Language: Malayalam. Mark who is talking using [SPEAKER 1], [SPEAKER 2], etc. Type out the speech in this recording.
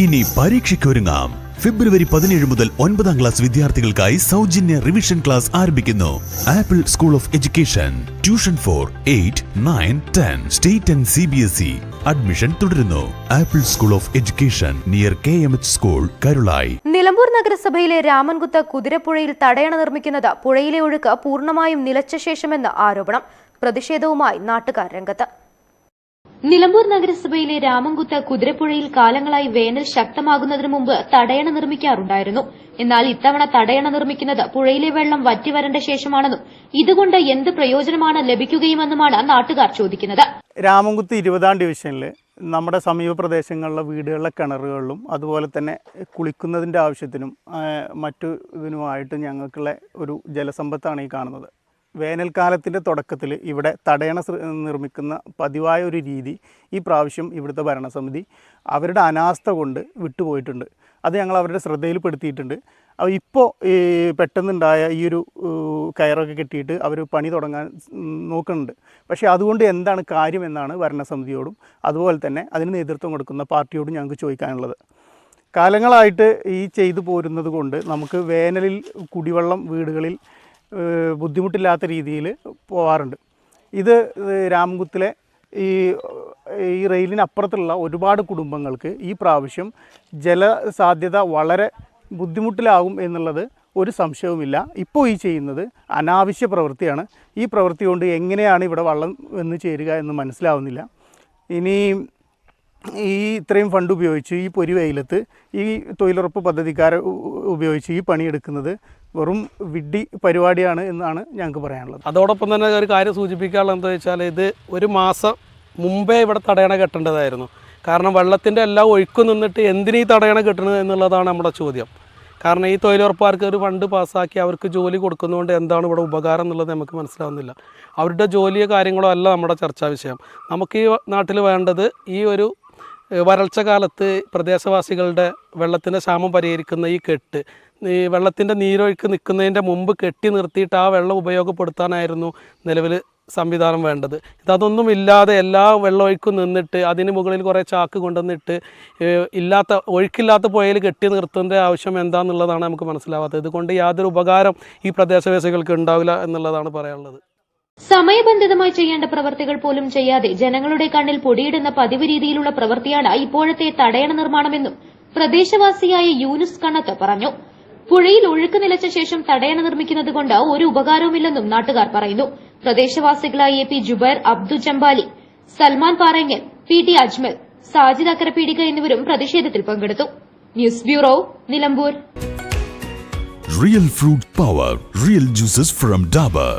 [SPEAKER 1] ഇനി പരീക്ഷയ്ക്കൊരുങ്ങാം. ഫെബ്രുവരി പതിനേഴ് മുതൽ ഒൻപതാം ക്ലാസ് വിദ്യാർത്ഥികൾക്കായി സൗജന്യ റിവിഷൻ ക്ലാസ് ആരംഭിക്കുന്നു. Apple school of education tuition for eight nine ten state and C B S E admission തുടരുന്നു. Apple school of education near K M H school Karulayi
[SPEAKER 2] Nilambur നഗരസഭയിലെ രാമൻകുത്ത് കുതിരപ്പുഴയിൽ തടയണ നിർമ്മിക്കുന്നത് പുഴയിലെ ഒഴുക്ക് പൂർണമായും നിലച്ച ശേഷമെന്ന് ആരോപണം പ്രതിഷേധവുമായി നാട്ടുകാർ രംഗത്ത്. നിലമ്പൂർ നഗരസഭയിലെ രാമൻകുത്ത് കുതിരപ്പുഴയിൽ കാലങ്ങളായി വേനൽ ശക്തമാകുന്നതിന് മുമ്പ് തടയണ നിർമ്മിക്കാറുണ്ടായിരുന്നു. എന്നാൽ ഇത്തവണ തടയണ നിർമ്മിക്കുന്നത് പുഴയിലെ വെള്ളം വറ്റിവരേണ്ട ശേഷമാണെന്നും ഇതുകൊണ്ട് എന്ത് പ്രയോജനമാണ് ലഭിക്കുകയുമെന്നുമാണ് നാട്ടുകാർ ചോദിക്കുന്നത്.
[SPEAKER 3] രാമൻകുത്ത് ഇരുപതാം ഡിവിഷനിൽ നമ്മുടെ സമീപ പ്രദേശങ്ങളിലെ വീടുകളിലെ കിണറുകളിലും അതുപോലെ തന്നെ കുളിക്കുന്നതിന്റെ ആവശ്യത്തിനും മറ്റു ഇതിനുമായിട്ട് ഞങ്ങൾക്കുള്ള ഒരു ജലസമ്പത്താണ് ഈ കാണുന്നത്. വേനൽക്കാലത്തിന്റെ തുടക്കത്തിൽ ഇവിടെ തടയണ നിർമ്മിക്കുന്ന പതിവായ ഒരു രീതി ഈ പ്രാവശ്യം ഇവിടുത്തെ ഭരണസമിതി അവരുടെ അനാസ്ഥ കൊണ്ട് വിട്ടുപോയിട്ടുണ്ട്. അത് ഞങ്ങൾ അവരുടെ ശ്രദ്ധയിൽപ്പെടുത്തിയിട്ടുണ്ട്. അപ്പോൾ ഇപ്പോൾ ഈ പെട്ടെന്നുണ്ടായ ഈ ഒരു കയറൊക്കെ കെട്ടിയിട്ട് അവർ പണി തുടങ്ങാൻ നോക്കുന്നുണ്ട്. പക്ഷേ അതുകൊണ്ട് എന്താണ് കാര്യമെന്നാണ് ഭരണസമിതിയോടും അതുപോലെ തന്നെ അതിന് നേതൃത്വം കൊടുക്കുന്ന പാർട്ടിയോടും ഞങ്ങൾക്ക് ചോദിക്കാനുള്ളത്. കാലങ്ങളായിട്ട് ഈ ചെയ്തു പോരുന്നത് കൊണ്ട് നമുക്ക് വേനലിൽ കുടിവെള്ളം വീടുകളിൽ ബുദ്ധിമുട്ടില്ലാത്ത രീതിയിൽ പോവാറുണ്ട്. ഇത് രാമകുത്തിലെ ഈ ഈ റെയിലിനപ്പുറത്തുള്ള ഒരുപാട് കുടുംബങ്ങൾക്ക് ഈ പ്രാവശ്യം ജലസാധ്യത വളരെ ബുദ്ധിമുട്ടിലാകും എന്നുള്ളത് ഒരു സംശയവുമില്ല. ഇപ്പോൾ ഈ ചെയ്യുന്നത് അനാവശ്യ പ്രവൃത്തിയാണ്. ഈ പ്രവൃത്തി കൊണ്ട് എങ്ങനെയാണ് ഇവിടെ വള്ളം വന്ന് ചേരുക എന്ന് മനസ്സിലാവുന്നില്ല. ഇനി ഈ ഇത്രയും ഫണ്ട് ഉപയോഗിച്ച് ഈ പൊരി വെയിലത്ത് ഈ തൊഴിലുറപ്പ് പദ്ധതിക്കാരെ ഉപയോഗിച്ച് ഈ പണിയെടുക്കുന്നത് വെറും വിഡ്ഢി പരിപാടിയാണ് എന്നാണ് ഞങ്ങൾക്ക് പറയാനുള്ളത്.
[SPEAKER 4] അതോടൊപ്പം തന്നെ ഒരു കാര്യം സൂചിപ്പിക്കാനുള്ളത് എന്താ വെച്ചാൽ ഇത് ഒരു മാസം മുമ്പേ ഇവിടെ തടയണ കെട്ടേണ്ടതായിരുന്നു. കാരണം വെള്ളത്തിന്റെ എല്ലാം ഒഴുക്ക് നിന്നിട്ട് എന്തിനീ തടയണ കെട്ടണത് എന്നുള്ളതാണ് നമ്മുടെ ചോദ്യം. കാരണം ഈ തൊഴിലുറപ്പുകാർക്ക് ഒരു ഫണ്ട് പാസ്സാക്കി അവർക്ക് ജോലി കൊടുക്കുന്നതുകൊണ്ട് എന്താണ് ഇവിടെ ഉപകാരം എന്നുള്ളത് നമുക്ക് മനസ്സിലാവുന്നില്ല. അവരുടെ ജോലിയോ കാര്യങ്ങളോ അല്ല നമ്മുടെ ചർച്ചാ വിഷയം. നമുക്ക് ഈ നാട്ടിൽ വേണ്ടത് ഈ ഒരു വരൾച്ച കാലത്ത് പ്രദേശവാസികളുടെ വെള്ളത്തിന്റെ ക്ഷാമം പരിഹരിക്കുന്ന ഈ കെട്ട് ഈ വെള്ളത്തിന്റെ നീരൊഴുക്ക് നിൽക്കുന്നതിന്റെ മുമ്പ് കെട്ടി നിർത്തിയിട്ട് ആ വെള്ളം ഉപയോഗപ്പെടുത്താനായിരുന്നു നിലവിൽ സംവിധാനം വേണ്ടത്. ഇതൊന്നും ഇല്ലാതെ എല്ലാ വെള്ളമൊഴുക്കും നിന്നിട്ട് അതിന് മുകളിൽ കുറേ ചാക്ക് കൊണ്ടുവന്നിട്ട് ഇല്ലാത്ത ഒഴുക്കില്ലാത്ത പുഴയിൽ കെട്ടി നിർത്തേണ്ട ആവശ്യം എന്താണെന്നുള്ളതാണ് നമുക്ക് മനസ്സിലാവാത്തത്. ഇതുകൊണ്ട് യാതൊരു ഉപകാരം ഈ പ്രദേശവാസികൾക്ക് ഉണ്ടാവില്ല എന്നുള്ളതാണ് പറയാനുള്ളത്.
[SPEAKER 2] സമയബന്ധിതമായി ചെയ്യേണ്ട പ്രവൃത്തികൾ പോലും ചെയ്യാതെ ജനങ്ങളുടെ കണ്ണിൽ പൊടിയിടുന്ന പതിവ് രീതിയിലുള്ള പ്രവൃത്തിയാണ് ഇപ്പോഴത്തെ തടയണ നിർമ്മാണമെന്നും പ്രദേശവാസിയായ യൂനുസ് കണ്ണത്ത് പറഞ്ഞു. പുഴയിൽ ഒഴുക്ക് നിലച്ച ശേഷം തടയണ നിർമ്മിക്കുന്നതുകൊണ്ട് ഒരു ഉപകാരവുമില്ലെന്നും നാട്ടുകാർ പറയുന്നു. പ്രദേശവാസികളായ A P Jubair Abdu Jambali Salman Parangal P T Ajmal Sajid Akkarapeedika എന്നിവരും പ്രതിഷേധത്തിൽ പങ്കെടുത്തു. News bureau Nilambur.
[SPEAKER 1] Real fruit power real juices from Dabur